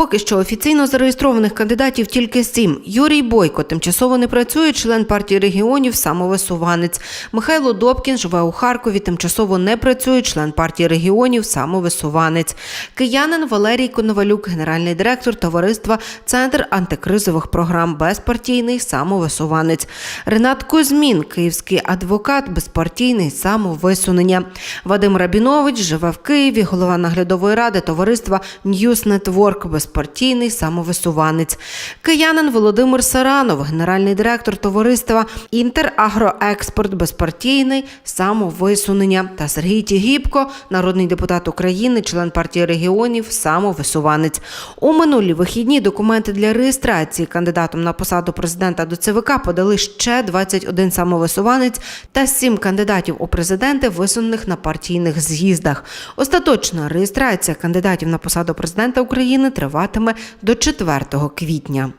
Поки що офіційно зареєстрованих кандидатів тільки сім. Юрій Бойко тимчасово не працює, член партії регіонів, самовисуванець. Михайло Добкін живе у Харкові, тимчасово не працює, член партії регіонів, самовисуванець. Киянин Валерій Коновалюк, генеральний директор товариства Центр антикризових програм, безпартійний самовисуванець. Ренат Кузьмін, київський адвокат, безпартійний самовисунення. Вадим Рабінович живе в Києві, голова наглядової ради товариства Network, безпартійний самовисуванець. Киянин Володимир Саранов, генеральний директор товариства Інтерагроекспорт, безпартійний самовисунення. Та Сергій Тігіпко, народний депутат України, член партії регіонів, самовисуванець. У минулі вихідні документи для реєстрації кандидатом на посаду президента до ЦВК подали ще 21 самовисуванець та 7 кандидатів у президенти, висунених на партійних з'їздах. Остаточна реєстрація кандидатів на посаду президента України триватиме до 4 квітня.